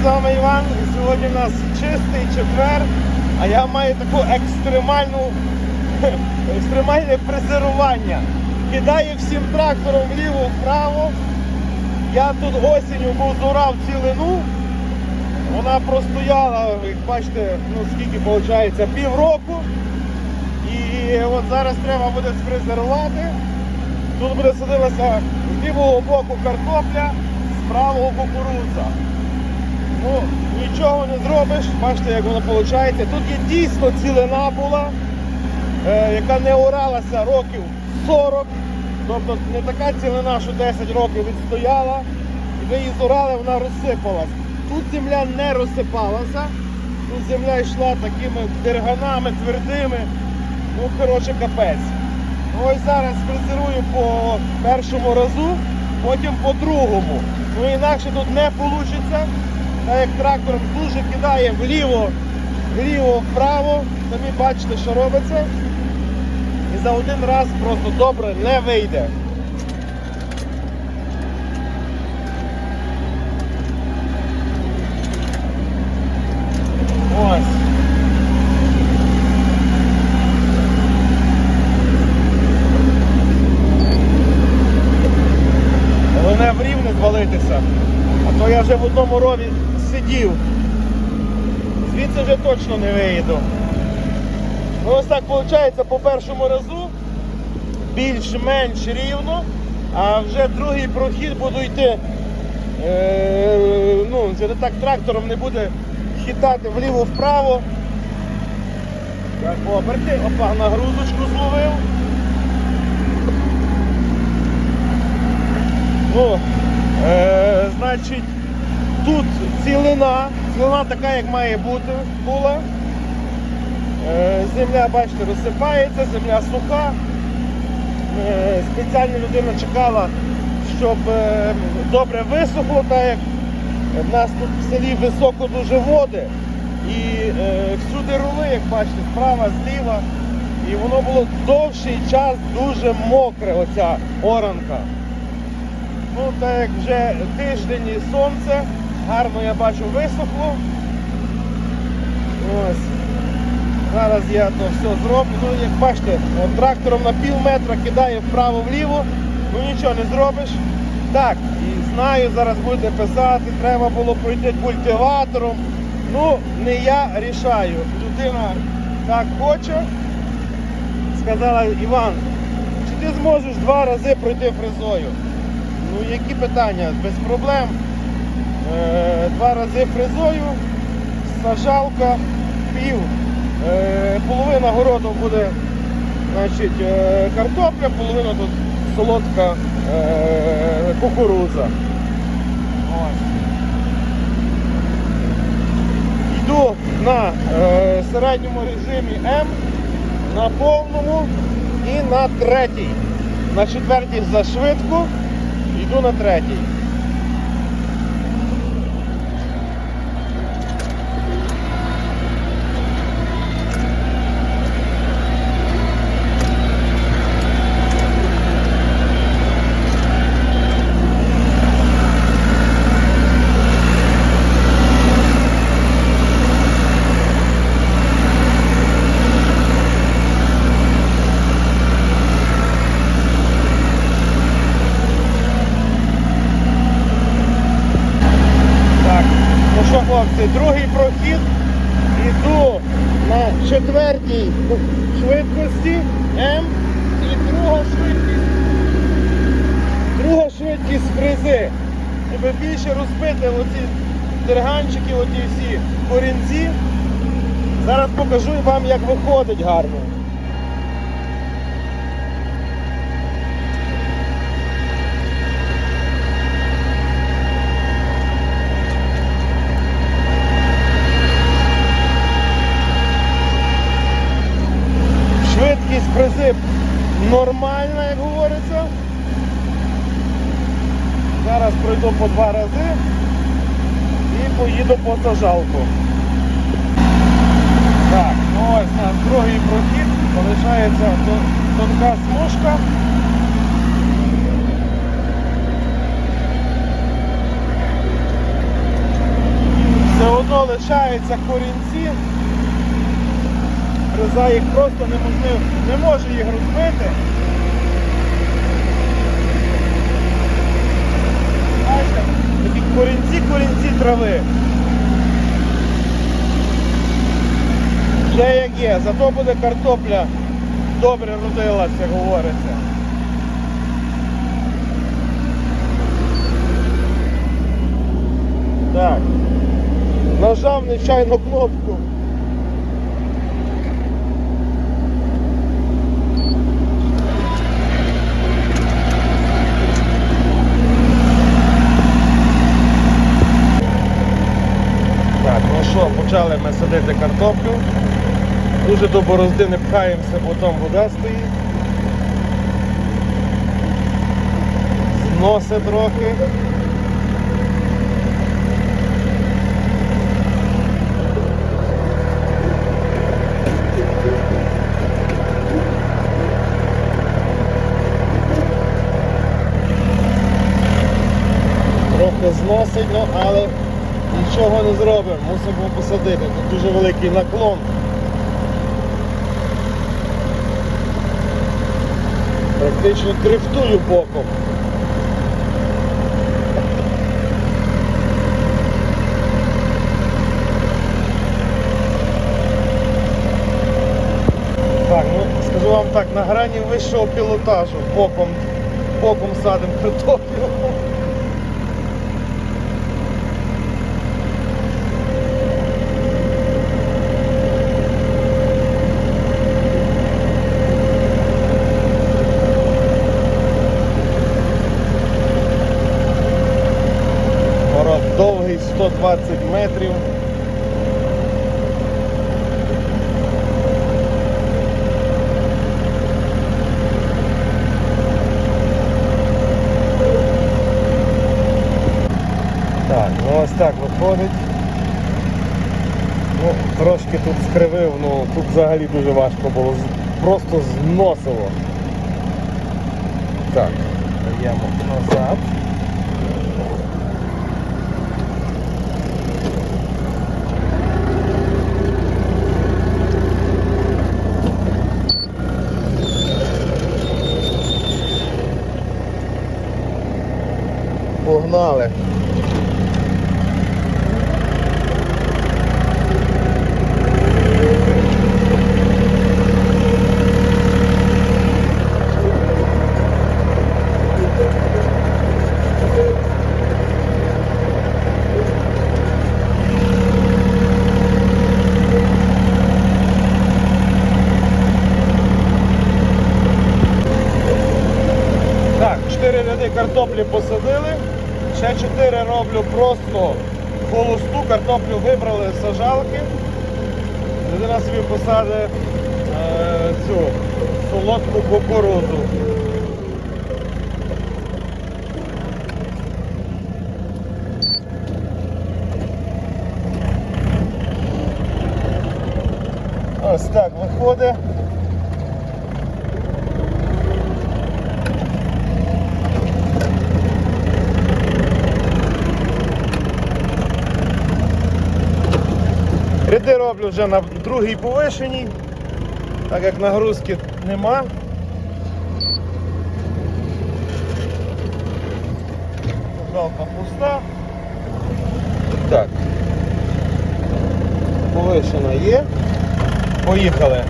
з вами Іван. І сьогодні у нас чистий четвер, а я маю таку екстремальну екстремальне фрезерування. Кидаю всім трактором вліво-вправо. Я тут осінню був зорав цілину. Вона простояла, як бачите, ну скільки виходить, півроку. І от зараз треба буде сфрезерувати. Тут буде садилася з лівого боку картопля, з правого кукурудза. Ну, нічого не зробиш, бачите, як воно виходить. Тут є дійсно цілина була, е, яка не оралася років 40. Тобто не така цілина, що 10 років відстояла, і ви її зорали, вона розсипалась. Тут земля не розсипалася, тут земля йшла такими дерганами твердими. Ну, коротше, капець. Ну, Ось зараз фрезерую по першому разу, потім по другому. Ну інакше тут не вийде. Як трактором дуже кидає вліво, вліво, вправо. Самі бачите, що робиться. І за один раз просто добре не вийде. Ось. Головне в рівне звалитися. А то я вже в одному рові сидів. Звідси вже точно не виїду. Ну, ось так виходить по першому разу більш-менш рівно, а вже другий прохід буду йти. Е, ну, це так трактором не буде хитати вліво-вправо. Так, оберти, опа, нагрузочку зловив. Ну, е, значить, тут цілина, цілина така, як має бути, була. Е, земля, бачите, розсипається, земля суха. Е, спеціальна людина чекала, щоб е, добре висохло, так як в нас тут в селі високо дуже води. І всюди рули, як бачите, справа, зліва. І воно було довший час дуже мокре, оця оранка. Ну, так як вже тиждень і сонце, гарно я бачу висохло. Ось. Зараз я то все зроблю. Ну, як бачите, трактором на пів метра кидає вправо-вліво, ну нічого не зробиш. Так, і знаю, зараз будете писати, треба було пройти культиватором. Ну, не я рішаю. Людина так хоче. Сказала, Іван, чи ти зможеш два рази пройти фрезою? Ну, які питання? Без проблем. Е, два рази фрезою, сажалка, пів. Е, половина городу буде значить, е, картопля, половина тут солодка кукурудза. Йду на середньому режимі М, на повному і на третій. На четвертій зашвидку, йду на третій. Так, ну що, хлопці, другий прохід. Іду на четвертій швидкості М і друга швидкість. Друга швидкість фрези. Щоб більше розбити оці дерганчики, оті всі корінці. Зараз покажу вам, як виходить гарно. Швидкість фрези нормальна, як говориться. Зараз пройду по два рази і поїду по сажалку. Так, ну ось у нас другий прохід, залишається тонка смужка. Все воно лишаються корінці. Фреза їх просто неможливо, не може їх розбити. Бачите, такі корінці, корінці трави. Вже як є, зато буде картопля добре родилася, говориться. Так. Нажав нечайно кнопку. Так, ну що, почали ми садити картоплю. Дуже до борозди не пхаємося, бо там вода стоїть. Зносить трохи. Трохи зносить, ну, але нічого не зробимо, мусимо посадити. Тут дуже великий наклон. Практично дрифтую боком. Так, ну скажу вам так, на грані вищого пілотажу боком, боком садимо картоплю. 20 метрів. Так, ну ось так виходить. Ну, Трошки тут скривив, ну тут взагалі дуже важко було, просто зносило. Так, даємо назад. Погнали. Так, 4 картоплі посадили. Ще 4 роблю просто холосту, картоплю вибрали з сажалки. Людина собі посадить е, цю солодку кукурудзу. Ось так виходить. Роблю вже на другій повишеній, так як нагрузки нема. Залка пуста. Так. Повишена є. Поїхали.